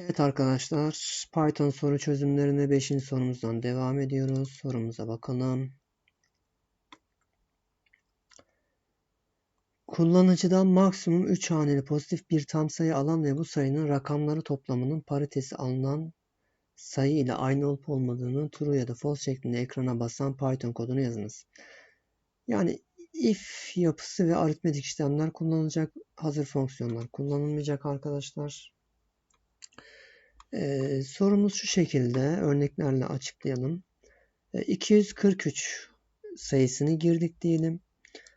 Evet arkadaşlar, Python soru çözümlerine 5. sorumuzdan devam ediyoruz. Sorumuza bakalım. Kullanıcıdan maksimum 3 haneli pozitif bir tam sayı alan ve bu sayının rakamları toplamının paritesi alınan sayı ile aynı olup olmadığını true ya da false şeklinde ekrana basan Python kodunu yazınız. Yani if yapısı ve aritmetik işlemler kullanılacak, hazır fonksiyonlar kullanılmayacak arkadaşlar. Ee, sorumuz şu şekilde örneklerle açıklayalım. Ee, 243 sayısını girdik diyelim.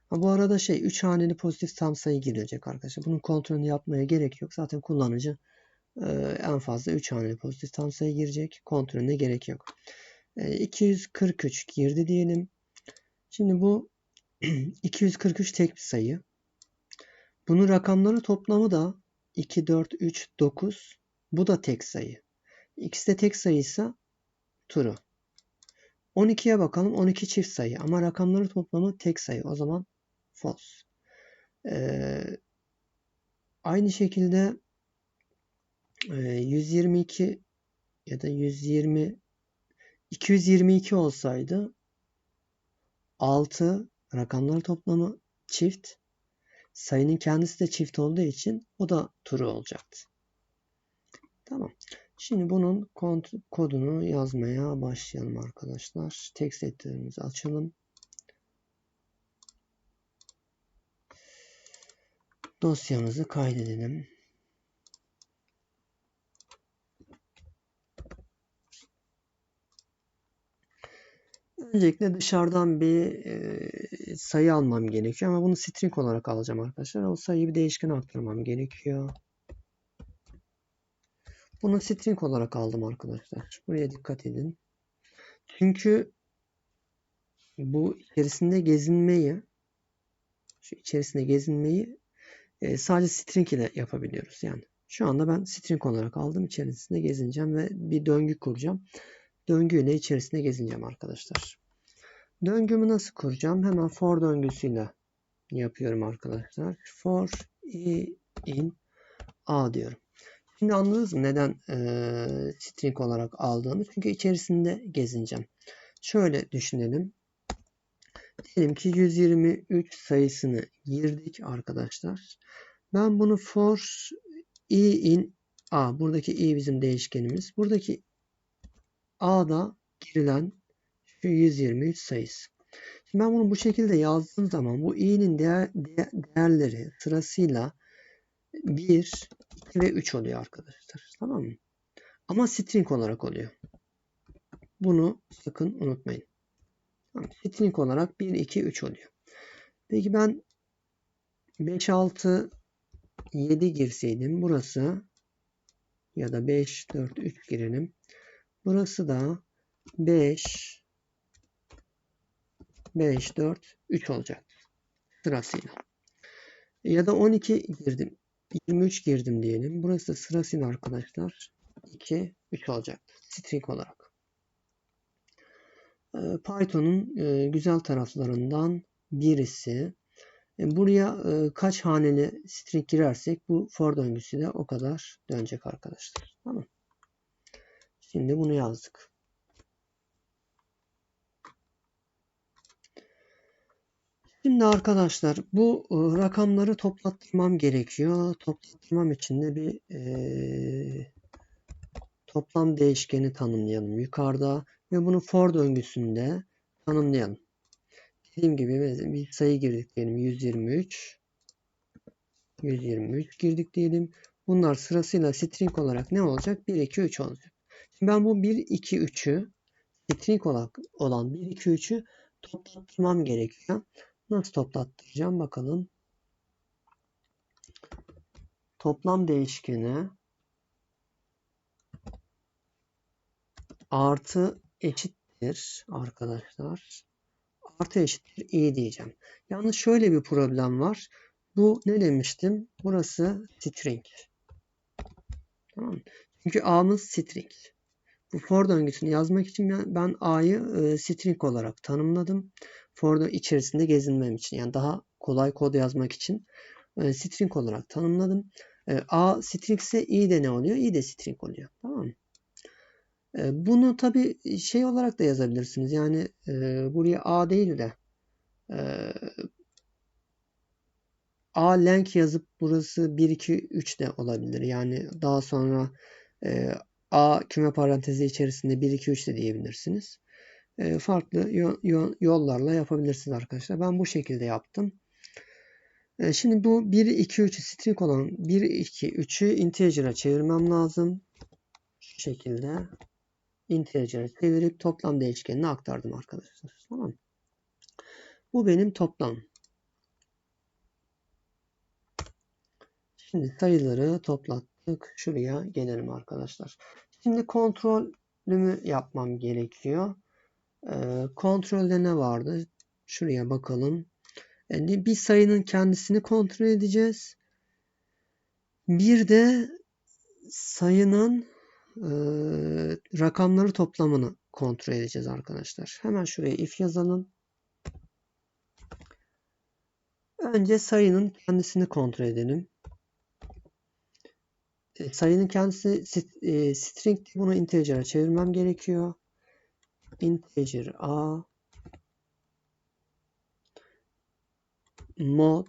Ha, bu arada şey 3 haneli pozitif tam sayı girilecek arkadaşlar. Bunun kontrolünü yapmaya gerek yok. Zaten kullanıcı e, en fazla 3 haneli pozitif tam sayı girecek. Kontrolüne gerek yok. E, 243 girdi diyelim. Şimdi bu 243 tek bir sayı. Bunun rakamları toplamı da 2, 4, 3, 9. Bu da tek sayı. İkisi de tek sayıysa true. 12'ye bakalım. 12 çift sayı ama rakamları toplamı tek sayı. O zaman false. Ee, aynı şekilde e, 122 ya da 120 222 olsaydı 6 rakamları toplamı çift. Sayının kendisi de çift olduğu için o da true olacaktı. Tamam. Şimdi bunun kodunu yazmaya başlayalım arkadaşlar. Text editor'ımızı açalım. Dosyamızı kaydedelim. Öncelikle dışarıdan bir e, sayı almam gerekiyor ama bunu string olarak alacağım arkadaşlar. O sayıyı bir değişkene aktarmam gerekiyor. Bunu string olarak aldım arkadaşlar. Buraya dikkat edin. Çünkü bu içerisinde gezinmeyi şu içerisinde gezinmeyi e, sadece string ile yapabiliyoruz. Yani şu anda ben string olarak aldım. içerisinde gezineceğim ve bir döngü kuracağım. Döngü ile içerisinde gezineceğim arkadaşlar. Döngümü nasıl kuracağım? Hemen for döngüsüyle yapıyorum arkadaşlar. For i in a diyorum. Şimdi anladınız mı neden e, string olarak aldığımı? Çünkü içerisinde gezineceğim. Şöyle düşünelim. Diyelim ki 123 sayısını girdik arkadaşlar. Ben bunu for i in a. Buradaki i bizim değişkenimiz. Buradaki a'da girilen şu 123 sayısı. Şimdi ben bunu bu şekilde yazdığım zaman bu i'nin değer, değerleri sırasıyla 1, 2 ve 3 oluyor arkadaşlar. Tamam mı? Ama string olarak oluyor. Bunu sakın unutmayın. String olarak 1, 2, 3 oluyor. Peki ben 5, 6, 7 girseydim burası ya da 5, 4, 3 girelim. Burası da 5, 5, 4, 3 olacak sırasıyla. Ya da 12 girdim. 23 girdim diyelim. Burası sırasıyla arkadaşlar 2, 3 olacak. String olarak. Ee, Python'un e, güzel taraflarından birisi. E, buraya e, kaç haneli string girersek bu for döngüsü de o kadar dönecek arkadaşlar. Tamam. Şimdi bunu yazdık. Şimdi arkadaşlar bu e, rakamları toplattırmam gerekiyor. Toplattırmam için de bir e, toplam değişkeni tanımlayalım yukarıda ve bunu for döngüsünde tanımlayalım. Dediğim gibi bir sayı girdik diyelim 123 123 girdik diyelim. Bunlar sırasıyla string olarak ne olacak? 1 2 3 olacak. Şimdi ben bu 1 2 3'ü string olarak olan 1 2 3'ü toplattırmam gerekiyor. Nasıl toplattıracağım bakalım. Toplam değişkeni artı eşittir arkadaşlar. Artı eşittir i diyeceğim. Yalnız şöyle bir problem var. Bu ne demiştim? Burası string. Tamam Çünkü a'mız string. Bu for döngüsünü yazmak için ben, a'yı e, string olarak tanımladım for'da içerisinde gezinmem için yani daha kolay kod yazmak için e, string olarak tanımladım. E, A string ise i de ne oluyor? i de string oluyor. Tamam mı? E, bunu tabi şey olarak da yazabilirsiniz. Yani e, buraya A değil de e, A length yazıp burası 1 2 3 de olabilir. Yani daha sonra e, A küme parantezi içerisinde 1 2 3 de diyebilirsiniz. E, farklı yo yo yollarla yapabilirsiniz arkadaşlar. Ben bu şekilde yaptım. E, şimdi bu 1 2 3 string olan 1 2 3'ü integer'a çevirmem lazım. Şu şekilde integer'a çevirip toplam değişkenine aktardım arkadaşlar. Tamam Bu benim toplam. Şimdi sayıları toplattık. Şuraya gelelim arkadaşlar. Şimdi kontrolümü yapmam gerekiyor. Ee, kontrolde ne vardı? Şuraya bakalım. Yani bir sayının kendisini kontrol edeceğiz. Bir de sayının e, rakamları toplamını kontrol edeceğiz arkadaşlar. Hemen şuraya if yazalım. Önce sayının kendisini kontrol edelim. E, sayının kendisi e, string bunu integer'a çevirmem gerekiyor. Integer a mod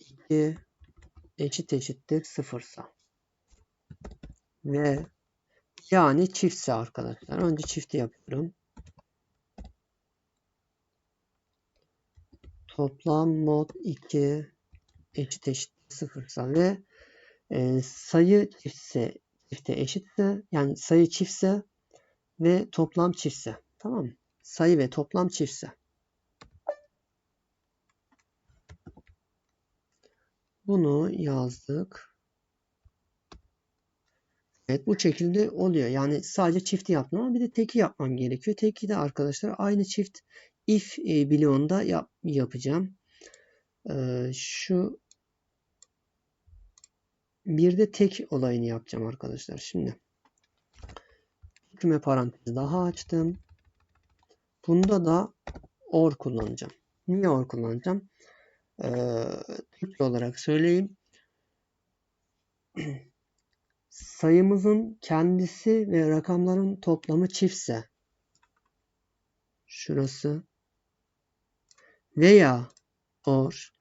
2 eşit eşittir sıfırsa ve yani çiftse arkadaşlar. Önce çifti yapıyorum. Toplam mod 2 eşit eşit sıfırsa ve e, sayı çiftse çifte eşitse yani sayı çiftse ve toplam çiftse tamam mı? Sayı ve toplam çiftse. Bunu yazdık. Evet bu şekilde oluyor. Yani sadece çifti yaptım ama bir de teki yapmam gerekiyor. Teki de arkadaşlar aynı çift if e, bloğunda yap, yapacağım. Ee, şu bir de tek olayını yapacağım arkadaşlar. Şimdi küme parantezi daha açtım. Bunda da or kullanacağım. Niye or kullanacağım? Ee, Türkçe olarak söyleyeyim. Sayımızın kendisi ve rakamların toplamı çiftse şurası veya or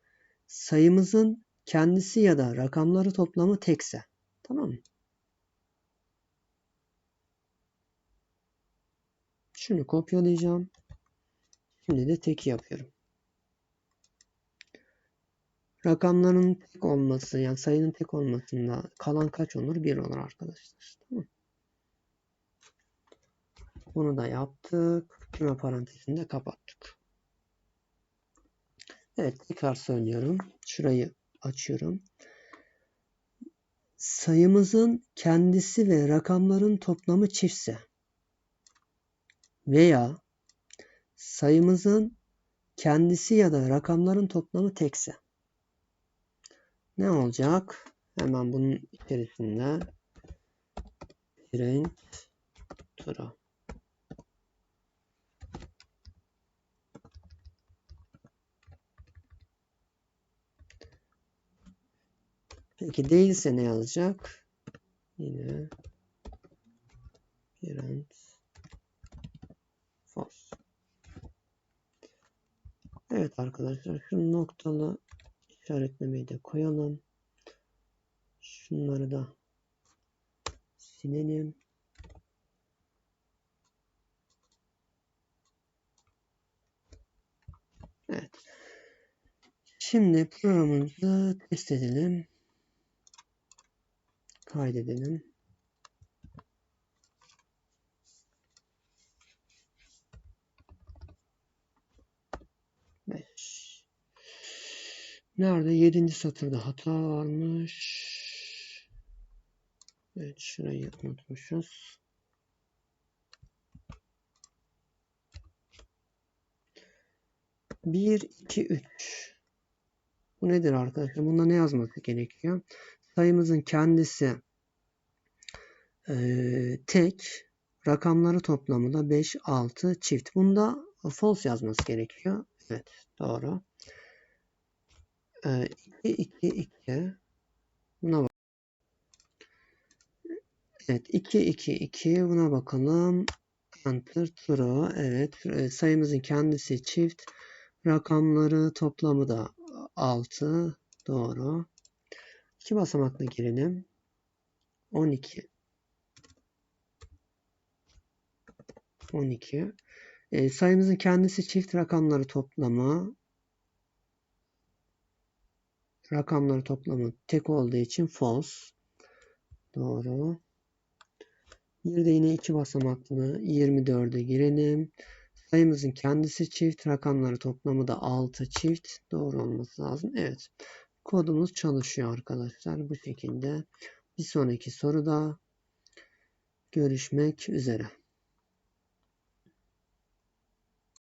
sayımızın kendisi ya da rakamları toplamı tekse. Tamam mı? Şunu kopyalayacağım. Şimdi de teki yapıyorum. Rakamların tek olması yani sayının tek olmasında kalan kaç olur? 1 olur arkadaşlar. Tamam. Bunu da yaptık. Küme parantezini de kapattık. Evet tekrar söylüyorum. Şurayı açıyorum. Sayımızın kendisi ve rakamların toplamı çiftse veya sayımızın kendisi ya da rakamların toplamı tekse ne olacak? Hemen bunun içerisinde print true Peki değilse ne yazacak? Yine parent false. Evet arkadaşlar şu noktalı işaretlemeyi de koyalım. Şunları da silelim. Evet. Şimdi programımızı test edelim. Kaydedelim. Beş. Nerede? Yedinci satırda hata varmış. Evet şurayı unutmuşuz. Bir, iki, üç. Bu nedir arkadaşlar? Bunda ne yazması gerekiyor? Sayımızın kendisi e, tek rakamları toplamı da 5, 6 çift. Bunda false yazması gerekiyor. Evet doğru. E, 2, 2, 2 Buna bak. Evet 2 2 2 buna bakalım. Enter true. Evet e, sayımızın kendisi çift. Rakamları toplamı da 6. Doğru. İki basamaklı girelim. 12 12 e, sayımızın kendisi çift rakamları toplamı rakamları toplamı tek olduğu için false. Doğru. Bir de yine iki basamaklı 24'e girelim. Sayımızın kendisi çift, rakamları toplamı da 6 çift. Doğru olması lazım. Evet. Kodumuz çalışıyor arkadaşlar. Bu şekilde. Bir sonraki soruda görüşmek üzere.